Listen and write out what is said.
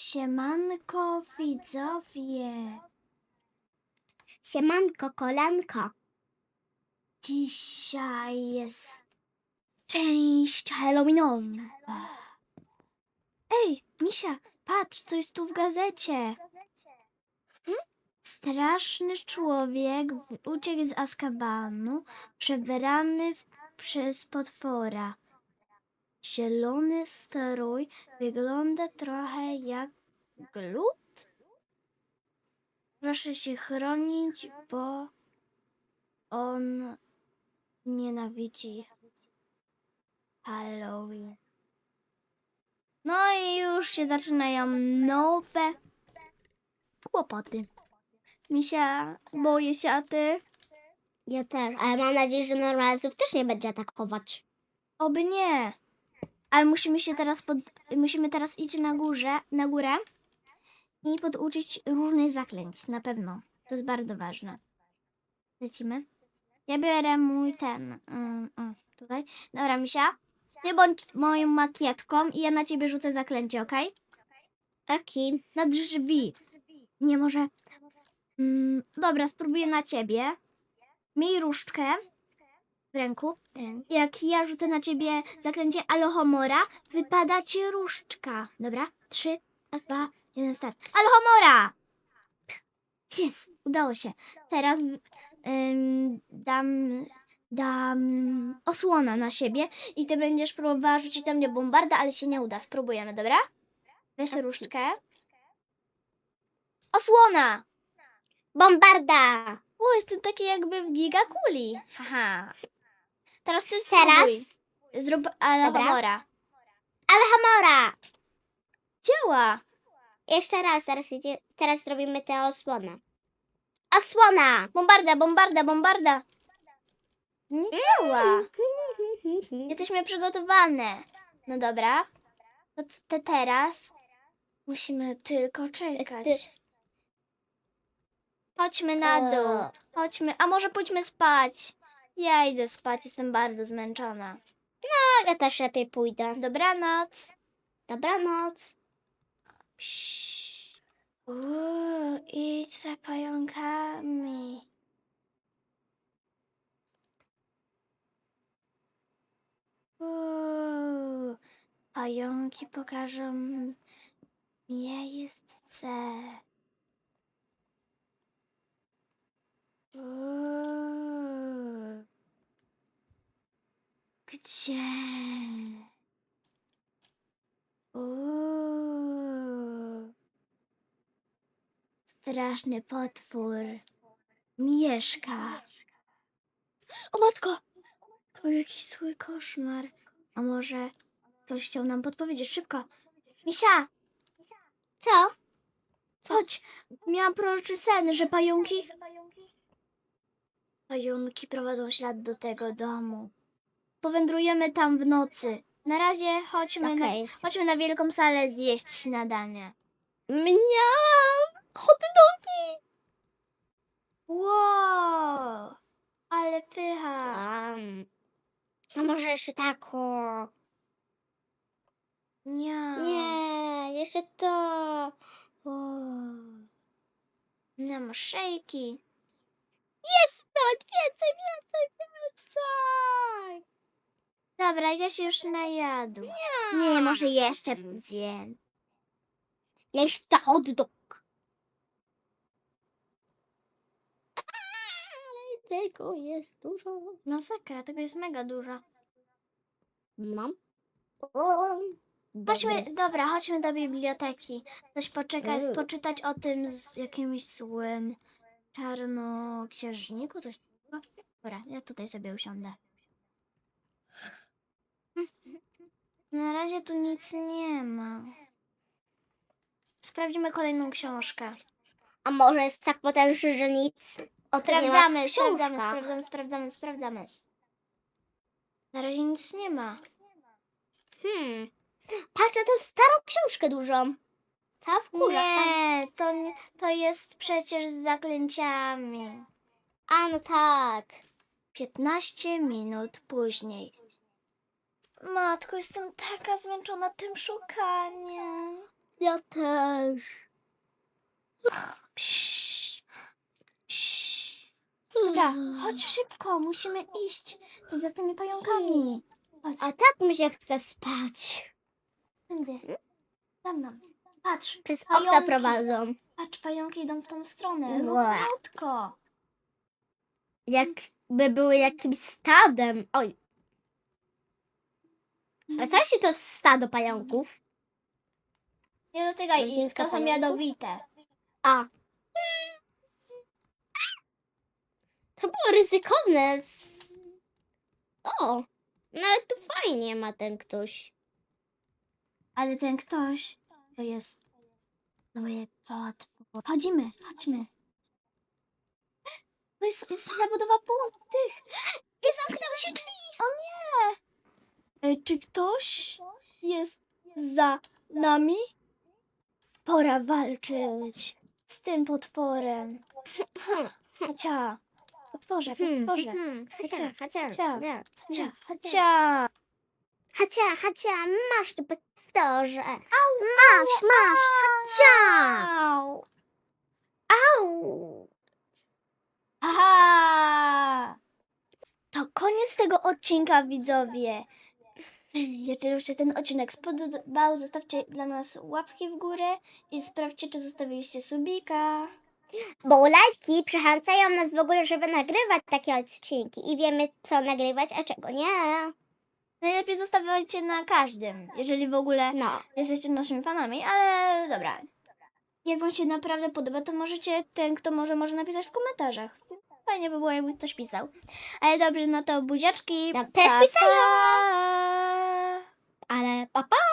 Siemanko widzowie. Siemanko, kolanko. Dzisiaj jest część Halloweenowa. Ej, Misia, patrz, co jest tu w gazecie. Straszny człowiek uciekł z Azkabanu, przebrany w, przez potwora. Zielony strój wygląda trochę jak glut. Proszę się chronić, bo on nienawidzi Halloween. No i już się zaczynają nowe kłopoty. Misia, boję się, a ty? Ja też, ale mam nadzieję, że normalzów też nie będzie atakować. Oby nie. Ale musimy się teraz pod... musimy teraz iść na górze, na górę i poduczyć różnych zaklęć, na pewno. To jest bardzo ważne. Lecimy. Ja biorę mój ten, o, tutaj. Dobra, Misia, ty bądź moją makietką i ja na ciebie rzucę zaklęcie, okej? Taki. Na drzwi. Nie może... Mm, dobra, spróbuję na ciebie. Miej różdżkę w ręku. Jak ja rzucę na ciebie zaklęcie Alohomora, wypada ci różdżka. Dobra? Trzy, dwa, jeden, start. Alohomora! Jest, udało się. Teraz ym, dam, dam osłona na siebie i ty będziesz próbowała rzucić na mnie bombardę, ale się nie uda. Spróbujemy, dobra? Weź różdżkę. Osłona! Bombarda! O, jestem taki jakby w gigakuli. Haha. Teraz ty Teraz spróbuj. Zrób Alohomora. Alhamora! Działa. Jeszcze raz, teraz, idzie, teraz zrobimy tę osłonę. Osłona! Bombarda, bombarda, bombarda. Nie działa. Jesteśmy przygotowane. No dobra. To te teraz musimy tylko czekać. Chodźmy na dół. Chodźmy. A może pójdźmy spać? Ja idę spać, jestem bardzo zmęczona. No, ja też lepiej pójdę. Dobranoc. Dobranoc. Uuu, idź za pająkami. Uuu, pająki pokażą mi miejsce. Gdzie? Straszny potwór mieszka. O matko! To jakiś zły koszmar. A może ktoś chciał nam podpowiedzieć? Szybko! Misia! Co? Chodź! Miałam proroczy sen, że pająki... Pająki prowadzą ślad do tego domu. Powędrujemy tam w nocy. Na razie chodźmy, Okej. na, chodźmy na wielką salę zjeść śniadanie. Mniam! Hot dogi! Wow! Ale pycha! Um, a może jeszcze taką? Nie. Nie, jeszcze to. O. Nam szejki. Jest nawet więcej, więcej, więcej. Dobra, ja się już najadł. Nie, może jeszcze zjem. Jeszcze hot dog. Ale tego jest dużo. Masakra, tego jest mega dużo. Mam. O, Chodźmy, dobra, chodźmy do biblioteki. Coś poczekać, Mm. poczytać o tym z jakimś złym czarnoksiężniku, coś takiego. Dobra, ja tutaj sobie usiądę. Na razie tu nic nie ma. Sprawdzimy kolejną książkę. A może jest tak potężny, że nic o tym nie ma Sprawdzamy, w sprawdzamy, książkach? sprawdzamy, sprawdzamy, sprawdzamy. Na razie nic nie ma. Hmm. Patrz na tą starą książkę dużą. Cała w kurzach. tam. Nie, to, nie- to jest przecież z zaklęciami. A no tak. 15 minut później. Matko, jestem taka zmęczona tym szukaniem. Ja też. Psz, psz. Dobra, chodź szybko, musimy iść za tymi pająkami. Chodź, A tak mi się chce spać. tędy. Za mną. Patrz, Przez okna Pająki. prowadzą. patrz, pająki idą w tą stronę. Ła. Równiutko. Jakby były jakimś stadem. Oj. A co jeśli to jest stado pająków? Nie dotykaj ich, Rodzinka to są pająków? jadowite. A. To było ryzykowne. Z... O, nawet tu fajnie ma ten ktoś. Ale ten ktoś to jest zły pot. Chodzimy, chodźmy. To jest, jest zabudowa pół tych. I zamknęły się drzwi. E, Czy ktoś jest za nami? Pora walczyć z tym potworem. Hacia, potworze, potworze. hmm, Hacia, hacia, Hacia. Hacia, hacia. Hacia, hacia, masz tu potworze. Masz, masz, hacia. Au. Aha! To koniec tego odcinka, widzowie. Jeżeli już się ten odcinek spodobał, zostawcie dla nas łapki w górę i sprawdźcie, czy zostawiliście subika. Bo lajki przechęcają nas w ogóle, żeby nagrywać takie odcinki i wiemy, co nagrywać, a czego nie. Najlepiej zostawiajcie na każdym, jeżeli w ogóle No. jesteście naszymi fanami, ale dobra. Jak wam się naprawdę podoba, to możecie, ten kto może, może napisać w komentarzach. Fajnie by było, jakby ktoś pisał. Ale dobrze, no to buziaczki. No, też pisają. pa. Ale papa.